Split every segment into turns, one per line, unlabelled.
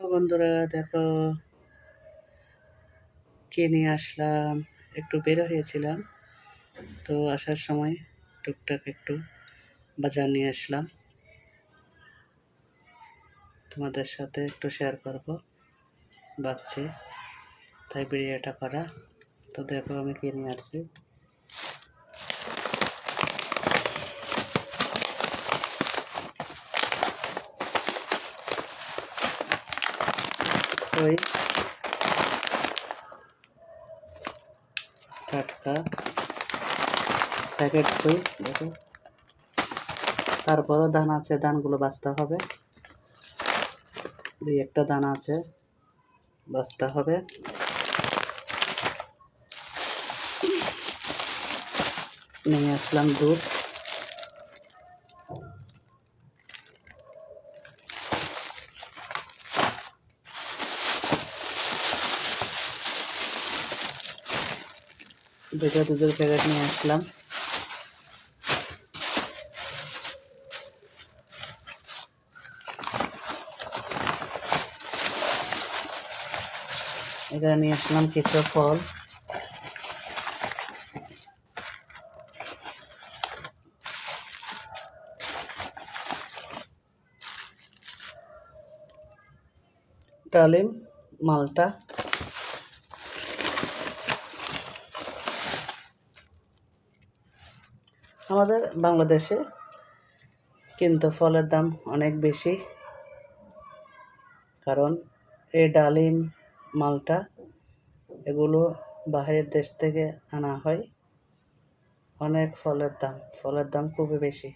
বন্ধুরা, দেখো, কে নিয়ে আসলাম? একটু বেরো হয়েছিলাম, তো আসার সময় টুকটাক একটু বাজার নিয়ে আসলাম। তোমাদের সাথে একটু শেয়ার করব, ভাবছি। তাই ভিডিওটা করা। তো দেখো আমি কে নিয়ে আসছি। টাটকা প্যাকেট বই দেখো। তারপরও দান আছে দানগুলো বাঁচতে হবে। দুই একটা দানা আছে, বাঁচতে হবে। নিয়ে আসলাম দুধ। দুটো দুধের প্যাকেট নিয়ে আসলাম। এখানে নিয়ে আসলাম কিছু ফল। ডালিম মালটা। আমাদের বাংলাদেশে কিন্তু ফলের দাম অনেক বেশি। কারণ এই ডালিম, মালটা এগুলো বাইরের দেশ থেকে আনা হয়। অনেক ফলের দাম ফলের দাম খুবই বেশি।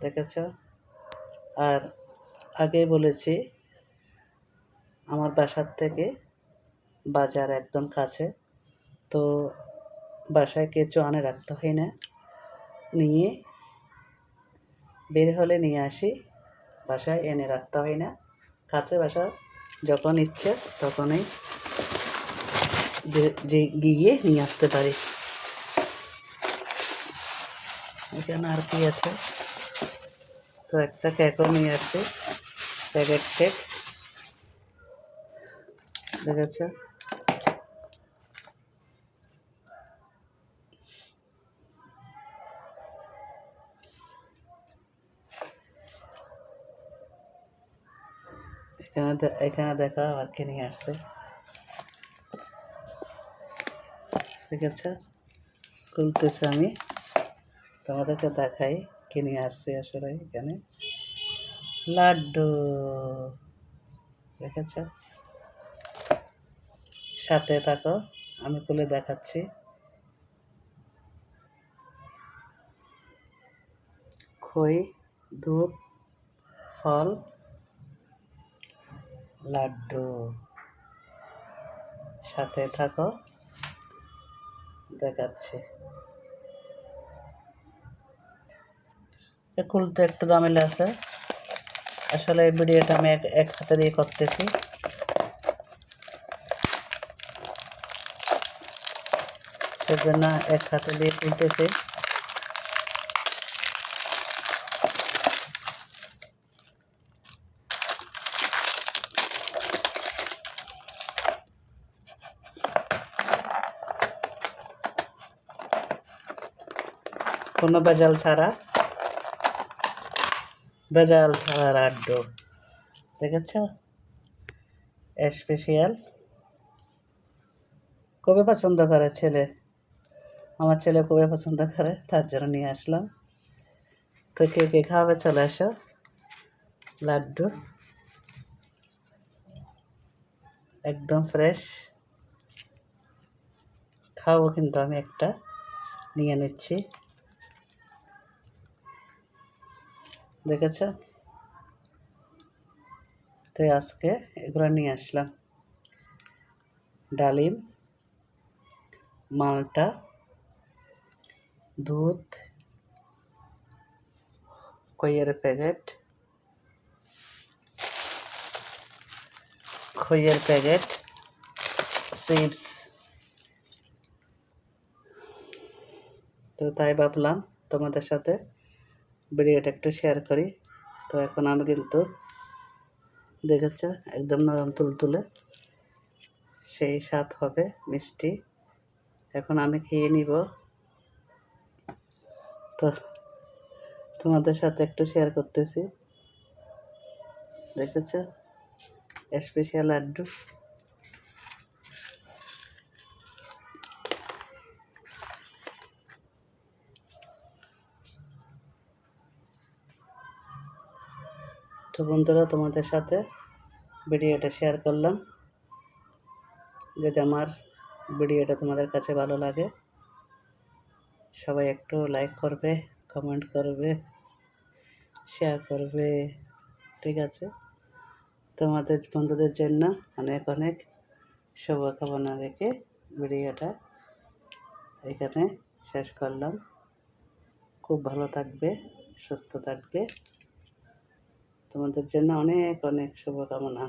দেখেছ? আর আগেই বলেছি, আমার বাসার থেকে বাজার একদম কাছে। তো বাসায় কিছু আনে রাখতে হয় না। নিয়ে বের হলে নিয়ে আসি। বাসায় এনে রাখতে হয় না। কাছে বাসা যখন ইচ্ছে তখনই যে- গিয়ে নিয়ে আসতে পারি। এখানে আর কি আছে? তো একটা কেকও নিয়ে আসছে প্যাকেট কেক। দেখেছ এখানে এখানে দেখা আর কে নিয়ে আসছে। ঠিক আছে? খুলতেছে আমি। তোমাদেরকে দেখাই কে নিয়ে আসছে আসলে এখানে। লাড্ডু, দেখেছ? সাথে থাকো, আমি খুলে দেখাচ্ছি। খই, দুধ, ফল। লাড্ডু। সাথে থাকো। দেখাচ্ছি। খুলতে একটু দামেলে আছে। আসলে এই ভিডিওটা আমি এক এক হাতে দিয়ে করতেছি। সেজন্য এক হাতে দিয়ে খুলতেছি কোনো ভেজাল ছাড়া। ভেজাল ছাড়া লাড্ডু দেখেছ? স্পেশাল খুবই পছন্দ করে ছেলে? আমার ছেলে খুবই পছন্দ করে? তার জন্য নিয়ে আসলাম। তো কে কে খাওয়াবে চলে আসো লাড্ডু। একদম ফ্রেশ খাব কিন্তু আমি একটা। নিয়ে নিচ্ছি। দেখেছ? তো আজকে এগুলো নিয়ে আসলাম। ডালিম, মালটা, দুধ কইয়ের প্যাকেট, খইয়ের প্যাকেট, চিপস। তো তাই ভাবলাম তোমাদের সাথে ভিডিওটা একটু শেয়ার করি। তো এখন আমি কিন্তু দেখেছ একদম নরম তুলতুলে। সেই স্বাদ হবে মিষ্টি। এখন আমি খেয়ে নিব। তো তোমাদের সাথে একটু শেয়ার করতেছি। দেখেছ? স্পেশাল লাড্ডু। তো বন্ধুরা, তোমাদের সাথে ভিডিওটা শেয়ার করলাম। যদি আমার ভিডিওটা তোমাদের কাছে ভালো লাগে, সবাই একটু লাইক করবে কমেন্ট করবে শেয়ার করবে, ঠিক আছে? তোমাদের বন্ধুদের জন্য অনেক অনেক শুভকামনা রেখে ভিডিওটা এখানে শেষ করলাম। খুব ভালো থাকবে, সুস্থ থাকবে। তোমাদের জন্য অনেক অনেক শুভকামনা।